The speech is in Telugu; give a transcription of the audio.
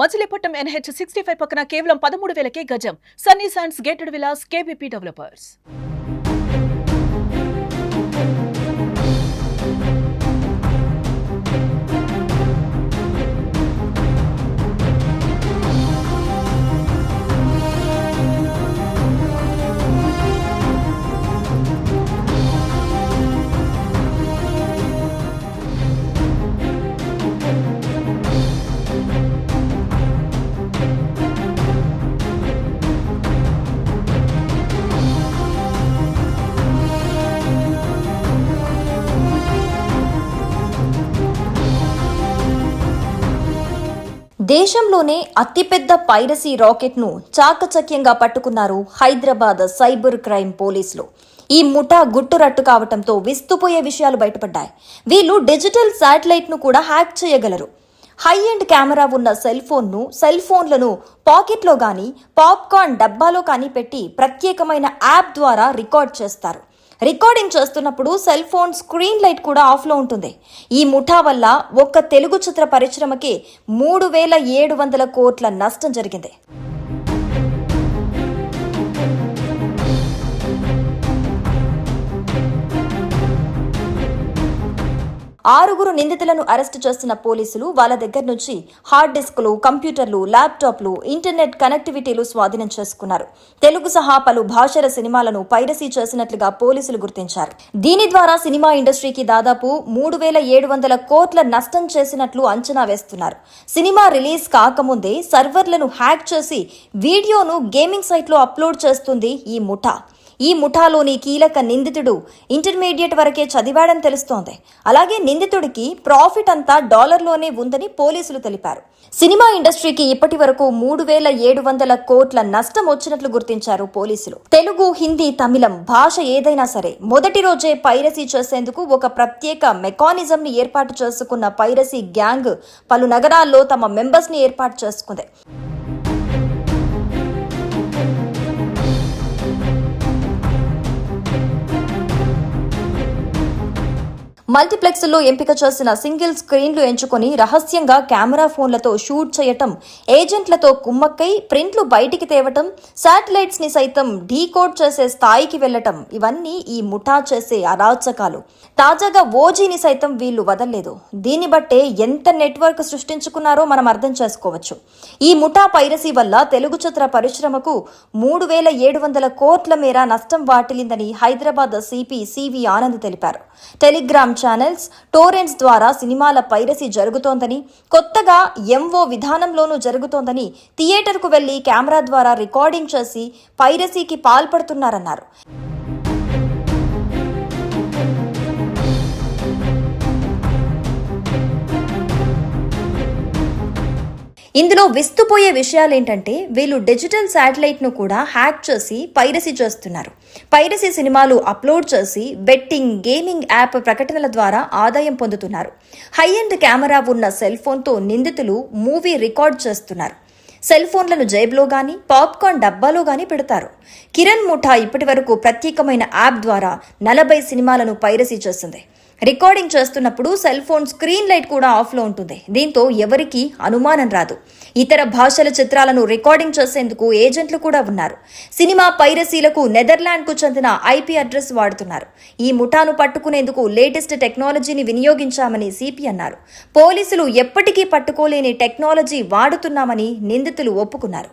మచిలీపట్నం ఎన్హెచ్ సిక్స్టీ ఫైవ్ పక్కన కేవలం పదమూడు వేలకే గజం. Sunny Sands gated villas KBP developers. దేశంలోనే అతిపెద్ద పైరసీ రాకెట్ను చాకచక్యంగా పట్టుకున్నారు హైదరాబాద్ సైబర్ క్రైమ్ పోలీసులు. ఈ ముఠా గుట్టురట్టు కావటంతో విస్తుపోయే విషయాలు బయటపడ్డాయి. వీళ్ళు డిజిటల్ శాటిలైట్ను కూడా హ్యాక్ చేయగలరు. హై ఎండ్ కెమెరా ఉన్న సెల్ ఫోన్ను సెల్ ఫోన్లను పాకెట్లో కానీ పాప్కార్న్ డబ్బాలో కానీ పెట్టి ప్రత్యేకమైన యాప్ ద్వారా రికార్డ్ చేస్తారు. రికార్డింగ్ చేస్తున్నప్పుడు సెల్ ఫోన్ స్క్రీన్ లైట్ కూడా ఆఫ్లో ఉంటుంది. ఈ ముఠా వల్ల ఒక్క తెలుగు చిత్ర పరిశ్రమకి మూడు వేల ఏడు వందల కోట్ల నష్టం జరిగింది. ఆరుగురు నిందితులను అరెస్టు చేస్తున్న పోలీసులు వాళ్ళ దగ్గర నుంచి హార్డ్ డిస్క్లు కంప్యూటర్లు ల్యాప్టాప్లు ఇంటర్నెట్ కనెక్టివిటీలు స్వాధీనం చేసుకున్నారు. తెలుగు సహా పలు భాషల సినిమాలను పైరసీ చేసినట్లుగా పోలీసులు గుర్తించారు. దీని ద్వారా సినిమా ఇండస్ట్రీకి దాదాపు మూడు వేల ఏడు వందల కోట్ల నష్టం చేసినట్లు అంచనా వేస్తున్నారు. సినిమా రిలీజ్ కాకముందే సర్వర్లను హ్యాక్ చేసి వీడియోను గేమింగ్ సైట్లో అప్లోడ్ చేస్తుంది ఈ ముఠా. ఈ ముఠాలోని కీలక నిందితుడు ఇంటర్మీడియట్ వరకే చదివాడని తెలుస్తోంది. అలాగే నిందితుడికి ప్రాఫిట్ అంతా డాలర్లోనే ఉందని పోలీసులు తెలిపారు. సినిమా ఇండస్ట్రీకి ఇప్పటి వరకు మూడు వేల ఏడు వందల కోట్ల నష్టం వచ్చినట్లు గుర్తించారు పోలీసులు. తెలుగు హిందీ తమిళం భాష ఏదైనా సరే మొదటి రోజే పైరసీ చేసేందుకు ఒక ప్రత్యేక మెకానిజం ని ఏర్పాటు చేసుకున్న పైరసీ గ్యాంగ్ పలు నగరాల్లో తమ మెంబర్స్ని ఏర్పాటు చేసుకుంది. మల్టీప్లెక్స్లో ఎంపిక చేసిన సింగిల్ స్క్రీన్లు ఎంచుకొని రహస్యంగా కెమెరా ఫోన్లతో షూట్ చేయటం ఏజెంట్లతో కుమ్మక్కై ప్రింట్లు బయటికి తేవటం శాటిలైట్స్ని సైతం డీకోడ్ చేసే స్థాయికి వెళ్ళటం ఇవన్నీ ఈ ముఠా చేసే అరాచకాలు. తాజాగా ఓజీని సైతం వీళ్ళు వదల్లేదు. దీన్ని బట్టే ఎంత నెట్వర్క్ సృష్టించుకున్నారో మనం అర్థం చేసుకోవచ్చు. ఈ ముఠా పైరసీ వల్ల తెలుగు చిత్ర పరిశ్రమకు మూడు వేల ఏడు వందల కోట్ల మేర నష్టం వాటిల్లిందని హైదరాబాద్ సిపి సివి ఆనంద్ తెలిపారు. టెలిగ్రామ్ ఛానల్స్ టోరెంట్స్ ద్వారా సినిమాల పైరసీ జరుగుతోందని కొత్తగా ఎంఓ విధానంలోనూ జరుగుతోందని థియేటర్కు వెళ్ళి కెమెరా ద్వారా రికార్డింగ్ చేసి పైరసీకి పాల్పడుతున్నారన్నారు. ఇందులో విస్తుపోయే విషయాలు ఏంటంటే వీళ్ళు డిజిటల్ శాటిలైట్ను కూడా హ్యాక్ చేసి పైరసీ చేస్తున్నారు. పైరసీ సినిమాలు అప్లోడ్ చేసి బెట్టింగ్ గేమింగ్ యాప్ ప్రకటనల ద్వారా ఆదాయం పొందుతున్నారు. హై ఎండ్ కెమెరా ఉన్న సెల్ ఫోన్తో నిందితులు మూవీ రికార్డ్ చేస్తున్నారు. సెల్ ఫోన్లను జేబులో కానీ పాప్కార్న్ డబ్బాలో కానీ పెడతారు. కిరణ్ ముఠా ఇప్పటి వరకు ప్రత్యేకమైన యాప్ ద్వారా నలభై సినిమాలను పైరసీ చేస్తుంది. రికార్డింగ్ చేస్తున్నప్పుడు సెల్ ఫోన్ స్క్రీన్ లైట్ కూడా ఆఫ్లో ఉంటుంది. దీంతో ఎవరికీ అనుమానం రాదు. ఇతర భాషల చిత్రాలను రికార్డింగ్ చేసేందుకు ఏజెంట్లు కూడా ఉన్నారు. సినిమా పైరసీలకు నెదర్లాండ్కు చెందిన ఐపీ అడ్రస్ వాడుతున్నారు. ఈ ముఠాను పట్టుకునేందుకు లేటెస్ట్ టెక్నాలజీని వినియోగించామని సిపి అన్నారు. పోలీసులు ఎప్పటికీ పట్టుకోలేని టెక్నాలజీ వాడుతున్నామని నిందితులు ఒప్పుకున్నారు.